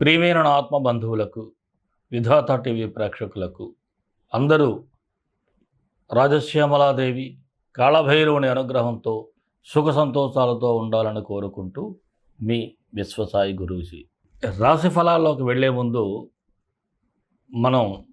ప్రియమైన ఆత్మ బంధువులకు విధాత టీవీ ప్రేక్షకులకు అందరూ రాజశ్యామలాదేవి కాళభైరవుని అనుగ్రహంతో సుఖ సంతోషాలతో ఉండాలని కోరుకుంటూ మీ విశ్వసాయి గురూజీ. రాశి ఫలాల్లోకి వెళ్ళే ముందు మనం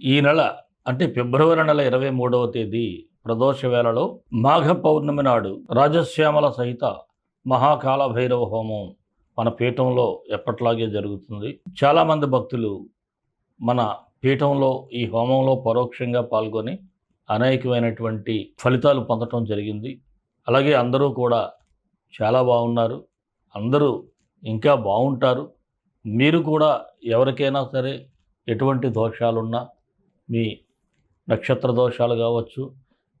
ఈ నెల అంటే ఫిబ్రవరి నెల ఇరవై మూడవ తేదీ ప్రదోష వేళలో మాఘ పౌర్ణమి నాడు రాజశ్యామల సహిత మహాకాల భైరవ హోమం మన పీఠంలో ఎప్పట్లాగే జరుగుతుంది. చాలామంది భక్తులు మన పీఠంలో ఈ హోమంలో పరోక్షంగా పాల్గొని అనేకమైనటువంటి ఫలితాలు పొందటం జరిగింది. అలాగే అందరూ కూడా చాలా బాగున్నారు. అందరూ ఇంకా బాగుంటారు. మీరు కూడా ఎవరికైనా సరే ఎటువంటి దోషాలున్నా మీ నక్షత్ర దోషాలు కావచ్చు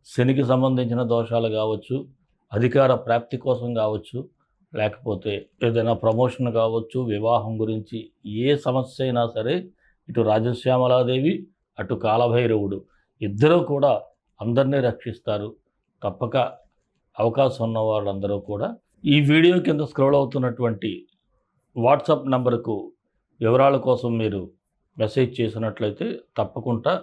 శనికి సంబంధించిన దోషాలు కావచ్చు అధికార ప్రాప్తి కోసం కావచ్చు లేకపోతే ఏదైనా ప్రమోషన్ కావచ్చు వివాహం గురించి ఏ సమస్య అయినా సరే ఇటు రాజశ్యామలాదేవి అటు కాలభైరవుడు ఇద్దరూ కూడా అందరినీ రక్షిస్తారు. తప్పక అవకాశం ఉన్న వాళ్ళందరూ కూడా ఈ వీడియో కింద స్క్రోల్ అవుతున్నటువంటి వాట్సాప్ నెంబర్కు వివరాల కోసం మీరు మెసేజ్ చేసినట్లయితే తప్పకుండా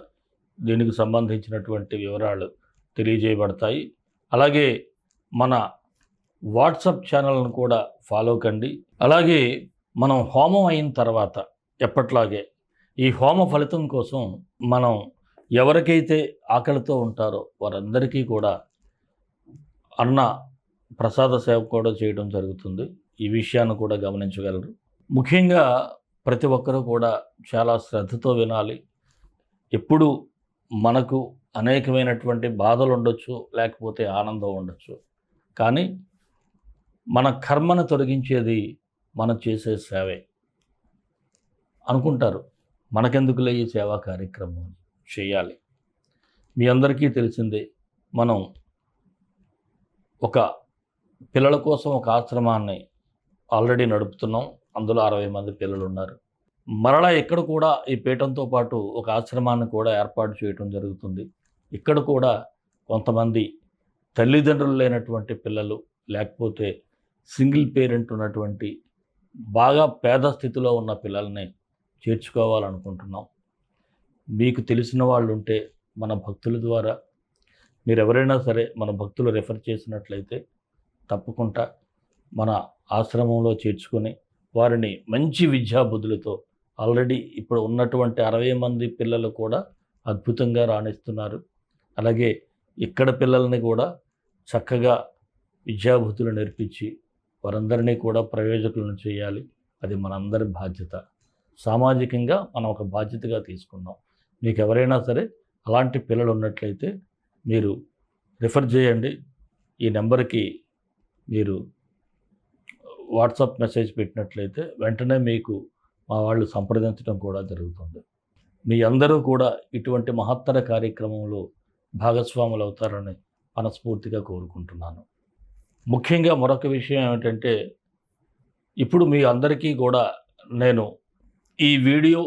దీనికి సంబంధించినటువంటి వివరాలు తెలియజేయబడతాయి. అలాగే మన వాట్సాప్ ఛానల్ను కూడా ఫాలో కండి. అలాగే మనం హోమం అయిన తర్వాత ఎప్పట్లాగే ఈ హోమ ఫలితం కోసం మనం ఎవరికైతే ఆకలితో ఉంటారో వారందరికీ కూడా అన్న ప్రసాద సేవ కూడా చేయడం జరుగుతుంది. ఈ విషయాన్ని కూడా గమనించగలరు. ముఖ్యంగా ప్రతి ఒక్కరూ కూడా చాలా శ్రద్ధతో వినాలి. ఎప్పుడు మనకు అనేకమైనటువంటి బాధలు ఉండొచ్చు లేకపోతే ఆనందం ఉండొచ్చు. కానీ మన కర్మను తొలగించేది మనం చేసే సేవే. అనుకుంటారు మనకెందుకులే ఈ సేవా కార్యక్రమం చేయాలి? మీ అందరికీ తెలిసిందే మనం ఒక పిల్లల కోసం ఒక ఆశ్రమాన్ని ఆల్రెడీ నడుపుతున్నాం. అందులో అరవై మంది పిల్లలు ఉన్నారు మరలా ఇక్కడ కూడా ఈ పీఠంతో పాటు ఒక ఆశ్రమాన్ని కూడా ఏర్పాటు చేయడం జరుగుతుంది. ఇక్కడ కూడా కొంతమంది తల్లిదండ్రులు లేనటువంటి పిల్లలు లేకపోతే సింగిల్ పేరెంట్ ఉన్నటువంటి బాగా పేద స్థితిలో ఉన్న పిల్లల్ని చేర్చుకోవాలనుకుంటున్నాం. మీకు తెలిసిన వాళ్ళు ఉంటే మన భక్తుల ద్వారా మీరు ఎవరైనా సరే మన భక్తులు రెఫర్ చేసినట్లయితే తప్పకుండా మన ఆశ్రమంలో చేర్చుకొని వారిని మంచి విద్యాబుద్ధులతో ఆల్రెడీ ఇప్పుడు ఉన్నటువంటి అరవై మంది పిల్లలు కూడా అద్భుతంగా రాణిస్తున్నారు. అలాగే ఇక్కడ పిల్లల్ని కూడా చక్కగా విద్యాబుద్ధులు నేర్పించి వారందరినీ కూడా ప్రయోజకులను చేయాలి. అది మనందరి బాధ్యత. సామాజికంగా మనం ఒక బాధ్యతగా తీసుకున్నాం. మీకు ఎవరైనా సరే అలాంటి పిల్లలు ఉన్నట్లయితే మీరు రిఫర్ చేయండి. ఈ నెంబర్కి మీరు వాట్సాప్ మెసేజ్ పెట్టినట్లయితే వెంటనే మీకు మా వాళ్ళు సంప్రదించడం కూడా జరుగుతుంది. మీ అందరూ కూడా ఇటువంటి మహత్తర కార్యక్రమంలో భాగస్వాములు అవుతారని మనస్ఫూర్తిగా కోరుకుంటున్నాను. ముఖ్యంగా మరొక విషయం ఏమిటంటే ఇప్పుడు మీ అందరికీ కూడా నేను ఈ వీడియో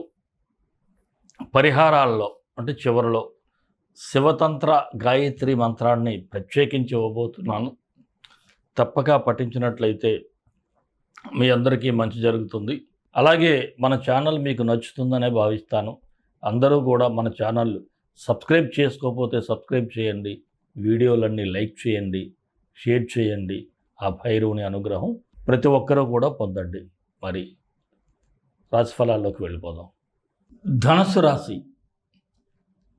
పరిహారాల్లో అంటే చివరిలో శివతంత్ర గాయత్రి మంత్రాన్ని ప్రత్యేకించి ఇవ్వబోతున్నాను. తప్పక పఠించినట్లయితే మీ అందరికీ మంచి జరుగుతుంది. అలాగే మన ఛానల్ మీకు నచ్చుతుందనే భావిస్తాను. అందరూ కూడా మన ఛానల్ సబ్స్క్రైబ్ చేసుకోకపోతే సబ్స్క్రైబ్ చేయండి. వీడియోలన్నీ లైక్ చేయండి. షేర్ చేయండి. ఆ భైరవుని అనుగ్రహం ప్రతి ఒక్కరూ కూడా పొందండి. మరి రాశిఫలాల్లోకి వెళ్ళిపోదాం. ధనస్సు రాశి.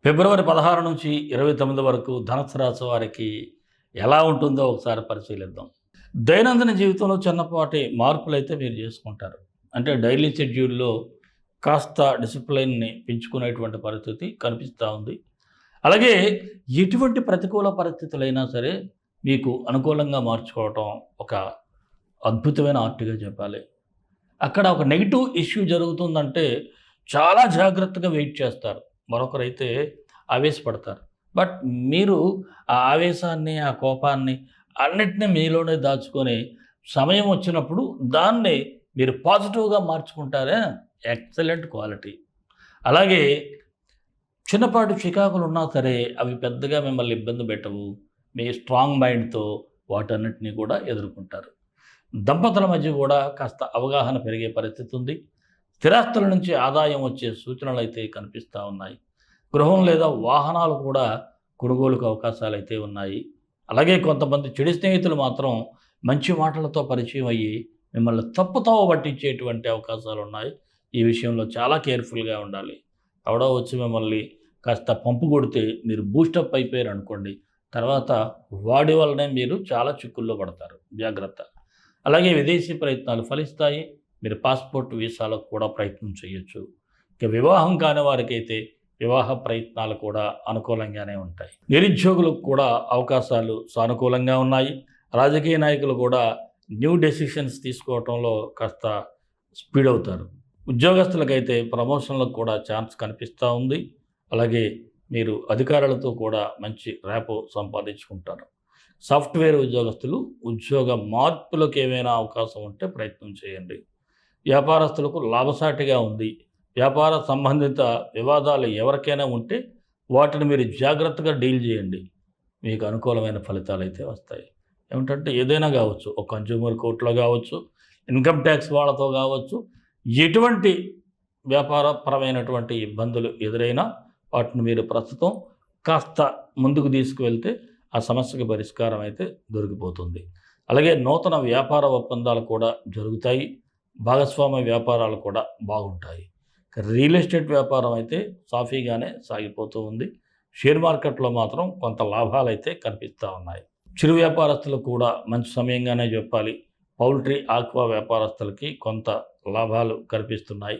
ఫిబ్రవరి పదహారు నుంచి ఇరవై తొమ్మిది వరకు ధనస్సు రాశి వారికి ఎలా ఉంటుందో ఒకసారి పరిశీలిద్దాం. దైనందిన జీవితంలో చిన్నపాటి మార్పులు అయితే మీరు చేసుకుంటారు. అంటే డైలీ షెడ్యూల్లో కాస్త డిసిప్లైన్ని పెంచుకునేటువంటి పరిస్థితి కనిపిస్తూ ఉంది. అలాగే ఎటువంటి ప్రతికూల పరిస్థితులైనా సరే మీకు అనుకూలంగా మార్చుకోవటం ఒక అద్భుతమైన ఆర్ట్గా చెప్పాలి. అక్కడ ఒక నెగిటివ్ ఇష్యూ జరుగుతుందంటే చాలా జాగ్రత్తగా వెయిట్ చేస్తారు. మరొకరైతే ఆవేశపడతారు. బట్ మీరు ఆ ఆవేశాన్ని ఆ కోపాన్ని అన్నిటినీ మీలోనే దాచుకొని సమయం వచ్చినప్పుడు దాన్ని మీరు పాజిటివ్గా మార్చుకుంటారే ఎక్సలెంట్ క్వాలిటీ. అలాగే చిన్నపాటి చికాకులు ఉన్నా సరే అవి పెద్దగా మిమ్మల్ని ఇబ్బంది పెట్టవు. మీ స్ట్రాంగ్ మైండ్తో వాటన్నిటినీ కూడా ఎదుర్కొంటారు. దంపతుల మధ్య కూడా కాస్త అవగాహన పెరిగే పరిస్థితి ఉంది. స్థిరాస్తుల నుంచి ఆదాయం వచ్చే సూచనలు అయితే కనిపిస్తూ ఉన్నాయి. గృహం లేదా వాహనాలు కూడా కొనుగోలుకు అవకాశాలు అయితే ఉన్నాయి. అలాగే కొంతమంది చెడు స్నేహితులు మాత్రం మంచి మాటలతో పరిచయం అయ్యి మిమ్మల్ని తప్పుతో పట్టించేటువంటి అవకాశాలు ఉన్నాయి. ఈ విషయంలో చాలా కేర్ఫుల్గా ఉండాలి. ఎవడో వచ్చి మిమ్మల్ని కాస్త పంపు కొడితే మీరు బూస్టప్ అయిపోయారు అనుకోండి తర్వాత వాడి వల్లనే మీరు చాలా చిక్కుల్లో పడతారు. జాగ్రత్త. అలాగే విదేశీ ప్రయత్నాలు ఫలిస్తాయి. మీరు పాస్పోర్ట్ వీసాలకు కూడా ప్రయత్నం చేయొచ్చు. ఇక వివాహం కాని వారికైతే వివాహ ప్రయత్నాలు కూడా అనుకూలంగానే ఉంటాయి. నిరుద్యోగులకు కూడా అవకాశాలు సానుకూలంగా ఉన్నాయి. రాజకీయ నాయకులు కూడా న్యూ డెసిషన్స్ తీసుకోవటంలో కాస్త స్పీడ్ అవుతారు. ఉద్యోగస్తులకైతే ప్రమోషన్లకు కూడా ఛాన్స్ కనిపిస్తూ ఉంది. అలాగే మీరు అధికారులతో కూడా మంచి ర్యాపో సంపాదించుకుంటారు. సాఫ్ట్వేర్ ఉద్యోగస్తులు ఉద్యోగ మార్పులకు ఏమైనా అవకాశం ఉంటే ప్రయత్నం చేయండి. వ్యాపారస్తులకు లాభసాటిగా ఉంది. వ్యాపార సంబంధిత వివాదాలు ఎవరికైనా ఉంటే వాటిని మీరు జాగ్రత్తగా డీల్ చేయండి. మీకు అనుకూలమైన ఫలితాలు అయితే వస్తాయి. ఏమిటంటే ఏదైనా కావచ్చు ఒక కన్జ్యూమర్ కోర్టులో కావచ్చు ఇన్కమ్ ట్యాక్స్ వాళ్ళతో కావచ్చు ఎటువంటి వ్యాపారపరమైనటువంటి ఇబ్బందులు ఎదురైనా వాటిని మీరు ప్రస్తుతం కాస్త ముందుకు తీసుకువెళ్తే ఆ సమస్యకి పరిష్కారం అయితే దొరికిపోతుంది. అలాగే నూతన వ్యాపార ఒప్పందాలు కూడా జరుగుతాయి. భాగస్వామ్య వ్యాపారాలు కూడా బాగుంటాయి. రియల్ ఎస్టేట్ వ్యాపారం అయితే సాఫీగానే సాగిపోతూ ఉంది. షేర్ మార్కెట్లో మాత్రం కొంత లాభాలు అయితే కనిపిస్తూ ఉన్నాయి. చిరు వ్యాపారస్తులు కూడా మంచి సమయంగానే చెప్పాలి. పౌల్ట్రీ ఆక్వా వ్యాపారస్తులకి కొంత లాభాలు కనిపిస్తున్నాయి.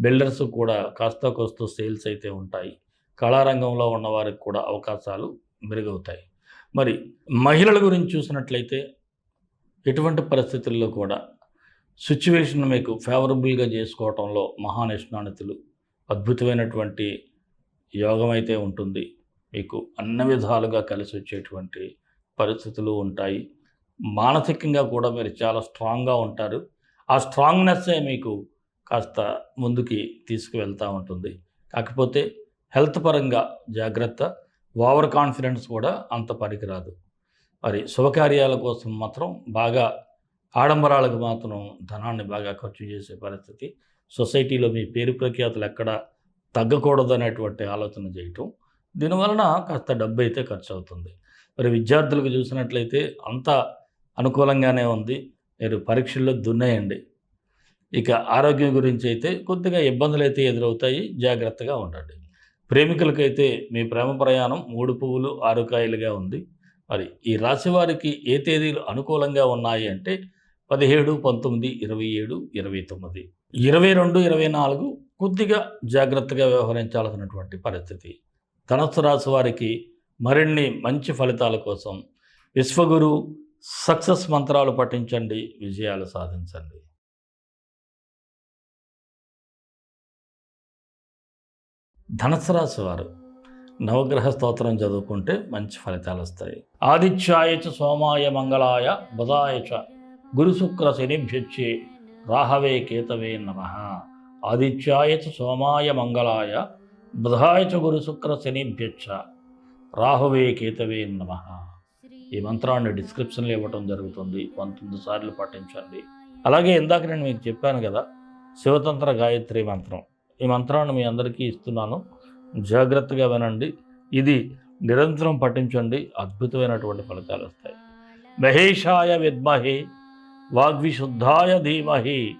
బిల్డర్స్ కూడా కాస్త కోస్తూ సేల్స్ అయితే ఉంటాయి. కళారంగంలో ఉన్నవారికి కూడా అవకాశాలు మెరుగవుతాయి. మరి మహిళల గురించి చూసినట్లయితే ఎటువంటి పరిస్థితుల్లో కూడా సిచ్యువేషన్ మీకు ఫేవరబుల్గా చేసుకోవటంలో మహానిష్ణానితులు అద్భుతమైనటువంటి యోగం అయితే ఉంటుంది. మీకు అన్ని విధాలుగా కలిసి వచ్చేటువంటి పరిస్థితులు ఉంటాయి. మానసికంగా కూడా మీరు చాలా స్ట్రాంగ్గా ఉంటారు. ఆ స్ట్రాంగ్నెస్సే మీకు కాస్త ముందుకి తీసుకువెళ్తూ ఉంటుంది. కాకపోతే హెల్త్ పరంగా జాగ్రత్త ఓవర్ కాన్ఫిడెన్స్ కూడా అంత పనికిరాదు. మరి శుభకార్యాల కోసం మాత్రం బాగా ఆడంబరాలకు మాత్రం ధనాన్ని బాగా ఖర్చు చేసే పరిస్థితి. సొసైటీలో మీ పేరు ప్రఖ్యాతులు ఎక్కడ తగ్గకూడదు అనేటువంటి ఆలోచన చేయటం. దీనివలన కాస్త డబ్బు అయితే ఖర్చు అవుతుంది మరి విద్యార్థులకు చూసినట్లయితే అంత అనుకూలంగానే ఉంది. మీరు పరీక్షల్లో దున్నేయండి. ఇక ఆరోగ్యం గురించి అయితే కొద్దిగా ఇబ్బందులు అయితే ఎదురవుతాయి. జాగ్రత్తగా ఉండండి. ప్రేమికులకైతే మీ ప్రేమ ప్రయాణం మూడు పువ్వులు ఆరు కాయలుగా ఉంది. మరి ఈ రాశి వారికి ఏ తేదీలు అనుకూలంగా ఉన్నాయి అంటే పదిహేడు పంతొమ్మిది ఇరవై ఏడు ఇరవై తొమ్మిది. ఇరవై రెండు ఇరవై నాలుగు కొద్దిగా జాగ్రత్తగా వ్యవహరించాల్సినటువంటి పరిస్థితి. ధనస్సు రాశి వారికి మరిన్ని మంచి ఫలితాల కోసం విశ్వగురు సక్సెస్ మంత్రాలు పఠించండి విజయాలు సాధించండి. ధనస్సు రాశి వారు నవగ్రహ స్తోత్రం చదువుకుంటే మంచి ఫలితాలు వస్తాయి. ఆదిత్యాయ చ సోమాయ మంగళాయ బుధాయ చ గురు శుక్ర శనిభ్యచ్చే రాహవే కేతవే నమ. ఆదిత్యాయ సోమాయ మంగళాయ బుధాయ చ గురు శుక్ర శనిభ్యచ్చ రాహవే కేతవే నమ. ఈ మంత్రాన్ని డిస్క్రిప్షన్లో ఇవ్వటం జరుగుతుంది. పంతొమ్మిది సార్లు పాటించండి అలాగే ఇందాక నేను మీకు చెప్పాను కదా శివతంత్ర గాయత్రి మంత్రం. ఈ మంత్రాన్ని మీ అందరికీ ఇస్తున్నాను. జాగ్రత్తగా వినండి. ఇది నిరంతరం పఠించండి. అద్భుతమైనటువంటి ఫలితాలు వస్తాయి. మహేషాయ విద్మహి వాగ్విశుద్ధాయ ధీమహి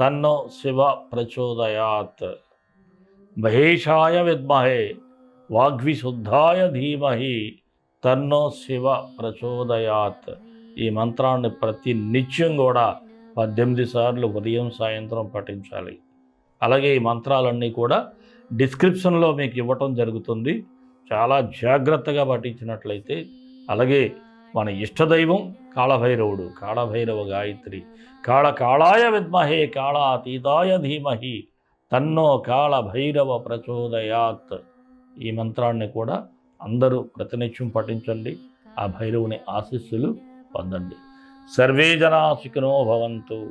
తన్నో శివ ప్రచోదయాత్. మహేషాయ విద్మహే వాగ్విశుద్ధాయ ధీమహి తన్నో శివ ప్రచోదయాత్. ఈ మంత్రాన్ని ప్రతి నిత్యం కూడా పద్దెనిమిది సార్లు ఉదయం సాయంత్రం పఠించాలి. అలాగే ఈ మంత్రాలన్నీ కూడా డిస్క్రిప్షన్లో మీకు ఇవ్వటం జరుగుతుంది. చాలా జాగ్రత్తగా పఠించినట్లయితే అలాగే మన ఇష్టదైవం కాళభైరవుడు కాళభైరవ గాయత్రి కాళ కాళాయ విద్మహే కాళాతీతాయ ధీమహి తన్నో కాళభైరవ ప్రచోదయాత్. ఈ మంత్రాన్ని కూడా అందరూ ప్రతినిత్యం పఠించండి. ఆ భైరవుని ఆశీస్సులు పొందండి. సర్వే జనా సుఖినో భవంతు.